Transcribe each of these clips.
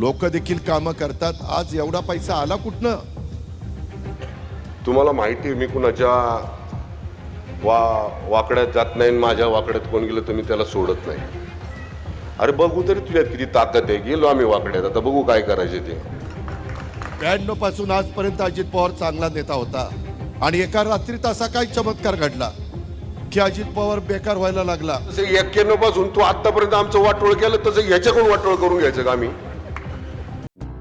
लोक देखील कामं करतात. आज एवढा पैसा आला कुठनं? तुम्हाला माहिती मी कुणाच्या वा वाकड्यात जात नाही माझ्या वाकड्यात कोण गेलं तर मी त्याला सोडत नाही. अरे बघू तरी तुझ्यात किती ताकद आहे. गेलो आम्ही वाकड्यात. आता बघू काय करायचे ते. ब्याण्णवपासून आजपर्यंत अजित पवार चांगला नेता होता. आणि एका रात्रीत असा काय चमत्कार घडला? की अजित पवार बेकार व्हायला लागला. एक्क्याण्णवपासून तू आतापर्यंत आमचं वाटोळ केलं तसं ह्याच्याकडून वाटोळ करून घ्यायचं का आम्ही?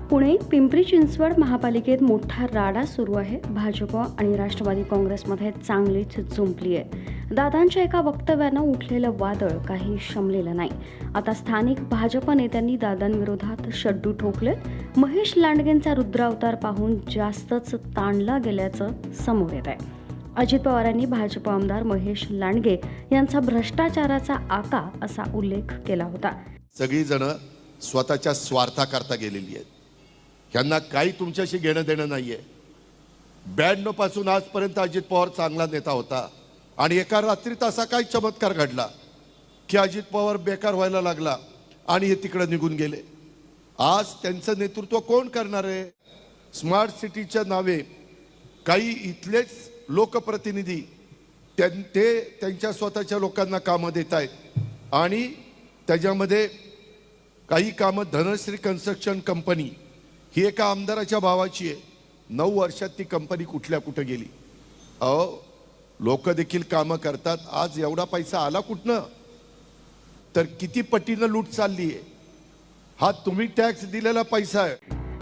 पुणे पिंपरी चिंचवड महापालिकेत मोठा राडा सुरू आहे. भाजप आणि राष्ट्रवादी काँग्रेसमध्ये चांगलीच जुंपली आहे. दादांच्या एका वक्तव्यानं उठलेलं वादळ काही शमलेलं नाही. आता स्थानिक भाजप नेत्यांनी दादांविरोधात शड्डू ठोकलेत महेश लांडगेंचा रुद्रावतार पाहून जास्तच ताणला गेल्याचं समोर येत आहे अजित पवारांनी भाजप आमदार महेश लांडगे यांचा भ्रष्टाचाराचा आका असा उल्लेख केला होता. सगळी जण स्वतःच्या स्वार्थाकरता गेलेली आहेत. ह्यांना काही तुमच्याशी घेणं देणं नाही आहे ब्याण्णवपासून आजपर्यंत अजित पवार चांगला नेता होता. आणि एका रात्रीत असा काय चमत्कार घडला? की अजित पवार बेकार व्हायला लागला आणि हे तिकडं निघून गेले. आज त्यांचं नेतृत्व कोण करणार आहे? स्मार्ट सिटीच्या नावे काही इथलेच लोकप्रतिनिधी त्यां- ते त्यांच्या स्वतःच्या लोकांना कामं देत आहेत. आणि त्याच्यामध्ये काही कामं धनश्री कन्स्ट्रक्शन कंपनी ही एका आमदाराच्या भावाची आहे. नऊ वर्षात ती कंपनी कुठल्या कुठं गेली? अहो लोक देखील कामं करतात. आज एवढा पैसा आला कुठनं? तर किती पटीनं लूट चालली आहे. हा तुम्ही टॅक्स दिलेला पैसा आहे.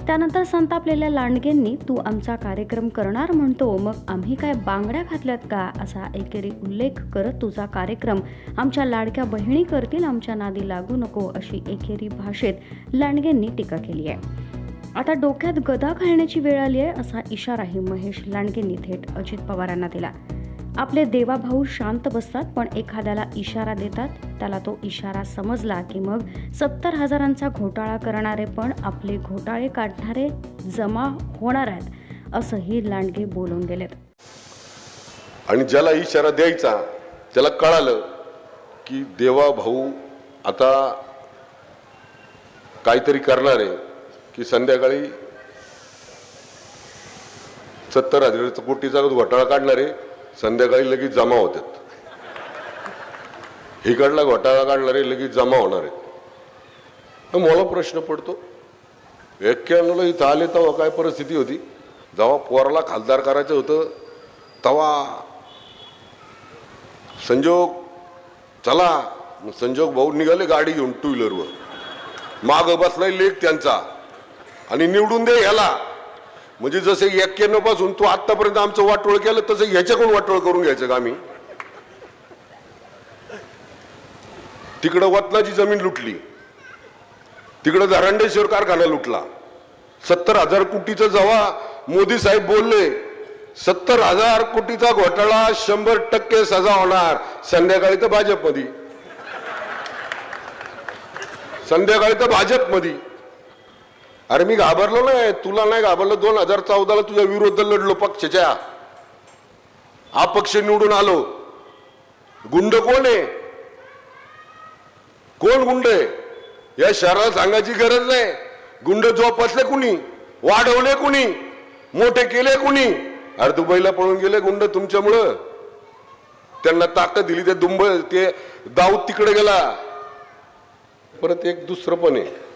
त्यानंतर संतापलेल्या लांडगेंनी तू आमचा कार्यक्रम करणार म्हणतो मग आम्ही काय बांगड्या घातल्यात का? असा एकेरी उल्लेख करत तुझा कार्यक्रम आमच्या लाडक्या बहिणी करतील आमच्या नादी लागू नको अशी एकेरी भाषेत लांडगेंनी टीका केली आहे. आता डोक्यात गदा घालण्याची वेळ आली आहे असा इशाराही महेश लांडगेंनी थेट अजित पवारांना दिला. आपले देवाभाऊ शांत बसतात पण एखाद्याला इशारा देतात त्याला तो इशारा समजला की मग सत्तर हजारांचा घोटाळा करणारे पण आपले घोटाळे काढणारे जमा होणार आहेत असंही लांडगे बोलून गेलेत. आणि ज्याला इशारा द्यायचा त्याला कळालं की देवा भाऊ आता काहीतरी करणार आहे. की संध्याकाळी सत्तर हजार कोटीचा घोटाळा काढणारे संध्याकाळी लगेच जमा होतात. इकडला घोटाळा काढणारे लगेच जमा होणार आहेत. मला प्रश्न पडतो एक्क्याण्णवला इथं आले तेव्हा काय परिस्थिती होती? जेव्हा पोराला खासदार करायचं होतं तेव्हा संजोग चला. मग संजोग भाऊ निघाले गाडी घेऊन टू व्हीलरवर. माग बसलाय लेख त्यांचा. आणि निवडून दे ह्याला म्हणजे जसं एक्क्याण्णवपासून तू आतापर्यंत आमचं वाटोळ केलं तसं ह्याच्याकडून वाटोळ करून घ्यायचं का आम्ही? तिकडं वतनाची जमीन लुटली. तिकडं धरांडेश्वर कारखाना लुटला. सत्तर हजार कोटीचं जेव्हा मोदी साहेब बोलले सत्तर हजार कोटीचा घोटाळा शंभर टक्के सजा होणार. संध्याकाळी तर भाजपमध्ये संध्याकाळी तर भाजपमध्ये अरे मी घाबरलो नाही तुला नाही घाबरलो दोन हजार चौदाला तुझ्या विरोध लढलो पक्षाच्या. अपक्ष निवडून आलो. गुंड कोण आहे? कोण गुंड आहे? या शहराला सांगायची गरज नाही. गुंड जोपासले कुणी? वाढवले कुणी? मोठे केले कुणी? अरे दुबईला पळून गेले गुंड तुमच्यामुळं. त्यांना ताकद दिली ते दुंब ते दाऊद तिकडे गेला. परत एक दुसरं पण आहे.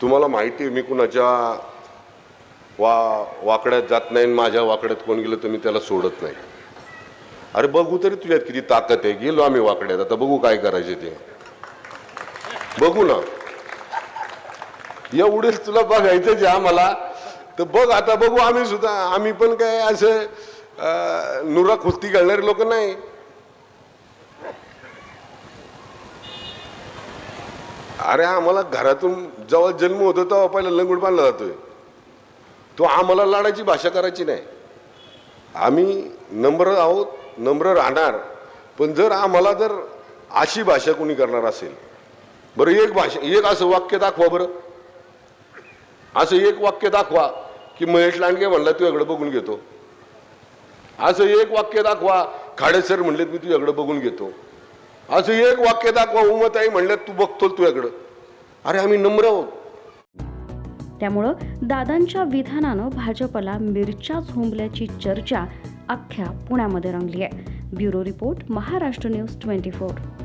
तुम्हाला माहिती आहे मी कुणाच्या वा वाकड्यात जात नाही आणि माझ्या वाकड्यात कोण गेलं तर मी त्याला सोडत नाही. अरे बघू तरी तुझ्यात किती ताकद आहे. गेलो आम्ही वाकड्यात. आता बघू काय करायचे ते. बघू ना. एवढेच तुला बघायचं ज्या आम्हाला. तर बघ आता बघू आम्ही सुद्धा. आम्ही पण काय असं नुरा कुस्ती घालणारे लोक नाही. अरे आम्हाला घरातून जेव्हा जन्म होतो तेव्हा पहिला लंगूड बांधला जातोय. तो आम्हाला लाडाची भाषा करायची नाही. आम्ही नम्र आहोत नम्र राहणार पण जर आम्हाला जर अशी भाषा कोणी करणार असेल बरं एक भाषा एक असं वाक्य दाखवा बरं. असं एक वाक्य दाखवा की महेश लांडगे म्हणला तुझ्याकडे बघून घेतो. असं एक वाक्य दाखवा खाडे सर म्हणलेत मी तुझ्याकडे बघून घेतो. असं एक वाक्य दाखवा उमताई म्हणलं तू बघतो तुझ्याकडं. अरे आम्ही नम्र आहोत. त्यामुळं दादांच्या विधानानं भाजपला मिरच्या झोंबल्याची चर्चा अख्ख्या पुण्यामध्ये रंगली आहे bureau report Maharashtra news twenty four.